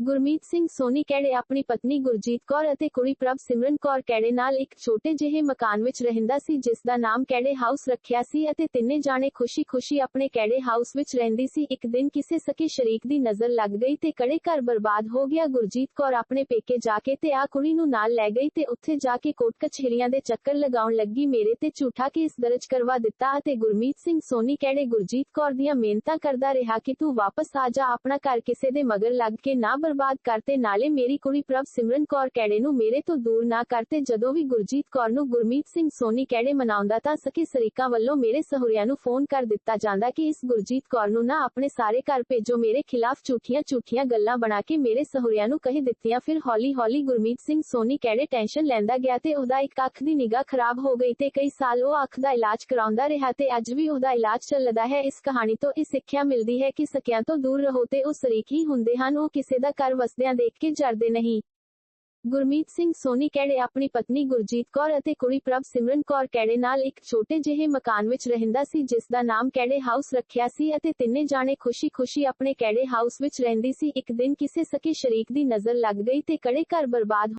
ਗੁਰਮੀਤ ਸਿੰਘ ਸੋਨੀ ਕੈੜੇ ਆਪਣੀ ਪਤਨੀ ਗੁਰਜੀਤ ਕੌਰ ਅਤੇ ਕੁੜੀ ਪ੍ਰਭ ਸਿਮਰਨ ਕੌਰ ਕੈੜੇ ਨਾਲ ਇੱਕ ਛੋਟੇ ਜਿਹੇ ਮਕਾਨ ਵਿੱਚ ਰਹਿੰਦਾ ਸੀ, ਜਿਸ ਦਾ ਨਾਮ ਕੈੜੇ ਹਾਊਸ ਰੱਖਿਆ ਸੀ ਅਤੇ ਤਿੰਨੇ ਜਾਣੇ ਖੁਸ਼ੀ-ਖੁਸ਼ੀ ਆਪਣੇ ਕੈੜੇ ਹਾਊਸ ਵਿੱਚ ਰਹਿੰਦੀ ਸੀ, ਇੱਕ ਦਿਨ ਕਿਸੇ ਸਕੇ ਸ਼ਰੀਕ ਦੀ ਨਜ਼ਰ ਲੱਗ ਗਈ ਤੇ ਕੜੇ ਘਰ ਬਰਬਾਦ ਹੋ ਗਿਆ। ਗੁਰਜੀਤ ਕੌਰ ਆਪਣੇ ਪੇਕੇ ਜਾ ਕੇ ਤੇ ਆ ਕੁੜੀ ਨੂੰ ਨਾਲ ਲੈ ਗਈ ਤੇ ਉੱਥੇ ਜਾ ਕੇ ਕੋਟ ਕਚਹਿਰੀਆਂ ਦੇ ਚੱਕਰ ਲਗਾਉਣ ਲੱਗੀ। ਮੇਰੇ ਤੇ ਝੂਠਾ ਕੇਸ ਦਰਜ ਕਰਵਾ ਦਿੱਤਾ ਅਤੇ ਗੁਰਮੀਤ ਸਿੰਘ ਸੋਨੀ ਕੈੜੇ ਗੁਰਜੀਤ ਕੌਰ ਦੀਆਂ ਮਿਹਨਤਾਂ ਕਰਦਾ ਰਿਹਾ ਕਿ ਤੂੰ ਵਾਪਸ ਆ ਜਾ, ਆਪਣਾ ਘਰ ਕਿਸੇ ਦੇ ਮਗਰ ਲੱਗ ਕੇ ਨਾ ਬਰਬਾਦ ਕਰਤੇ ਨਾਲੇ ਮੇਰੀ ਕੁੜੀ ਪ੍ਰਭ ਸਿਮਰਨ ਕੌਰ ਕੈੜੇ ਨੂੰ ਮੇਰੇ ਤੋਂ ਦੂਰ ਨਾ ਕਰਤੇ, ਜਦੋਂ ਵੀ ਗੁਰਜੀਤ ਕੌਰ ਨੂੰ ਗੁਰਮੀਤ ਸਿੰਘ ਸੋਨੀ ਕੈੜੇ ਮਨਾਉਂਦਾ ਤਾਂ ਸਕੇ ਸਰੀਕਾਂ ਵੱਲੋਂ ਮੇਰੇ ਸਹੁਰਿਆਂ ਨੂੰ ਫੋਨ ਕਰ ਦਿੱਤਾ ਜਾਂਦਾ ਕਿ ਇਸ ਗੁਰਜੀਤ ਕੌਰ ਨੂੰ ਨਾ ਆਪਣੇ ਸਾਰੇ ਘਰ ਭੇਜੋ, ਮੇਰੇ ਖਿਲਾਫ ਝੂਠੀਆਂ ਝੂਠੀਆਂ ਗੱਲਾਂ ਬਣਾ ਕੇ ਮੇਰੇ ਸਹੁਰਿਆਂ ਨੂੰ ਕਹਿ ਦਿੱਤੀਆਂ। ਫਿਰ ਹੌਲੀ ਹੌਲੀ ਗੁਰਮੀਤ ਸਿੰਘ ਸੋਨੀ ਕੈੜੇ ਟੈਨਸ਼ਨ ਲੈਂਦਾ ਗਿਆ ਤੇ ਉਹਦਾ ਇੱਕ ਅੱਖ ਦੀ ਨਿਗਾਹ ਖਰਾਬ ਹੋ ਗਈ ਤੇ ਕਈ ਸਾਲ ਉਹ ਅੱਖ ਦਾ ਇਲਾਜ ਕਰਾਉਂਦਾ ਰਿਹਾ ਤੇ ਅੱਜ ਵੀ ਉਹਦਾ ਇਲਾਜ ਚੱਲਦਾ ਹੈ। ਇਸ ਕਹਾਣੀ ਤੋਂ ਇਹ ਸਿੱਖਿਆ ਮਿਲਦੀ ਹੈ ਕਿ ਸਕਿਆਂ ਤੋਂ ਦੂਰ ਰਹੋ ਤੇ ਉਹ ਸਰੀਕ ਹੀ ਹੁੰਦੇ ਹਨ, ਉਹ ਕਿਸੇ ਦਾ ਘਰ ਵਸਦਿਆਂ ਦੇਖ ਕੇ ਜਰਦੇ ਨਹੀਂ। ਗੁਰਮੀਤ ਸਿੰਘ ਸੋਨੀ ਕੈੜੇ ਆਪਣੀ ਪਤਨੀ ਗੁਰਜੀਤ ਕੌਰ ਅਤੇ ਕੁੜੀ ਪ੍ਰਭ ਸਿਮਰਨ ਕੌਰ ਕੈੜੇ ਨਾਲ ਇੱਕ ਛੋਟੇ ਜਿਹੇ ਮਕਾਨ ਵਿੱਚ ਰਹਿੰਦਾ ਸੀ, ਜਿਸ ਦਾ ਨਾਮ ਕੈੜੇ ਹਾਊਸ ਰੱਖਿਆ ਸੀ ਅਤੇ ਤਿੰਨੇ ਜਾਣੇ ਖੁਸ਼ੀ-ਖੁਸ਼ੀ ਆਪਣੇ ਕੈੜੇ ਹਾਊਸ ਵਿੱਚ ਰਹਿੰਦੀ ਸੀ, ਇੱਕ ਦਿਨ ਕਿਸੇ ਸਕੇ ਸ਼ਰੀਕ ਦੀ ਨਜ਼ਰ ਲੱਗ ਗਈ ਤੇ ਕੜੇ ਘਰ ਬਰਬਾਦ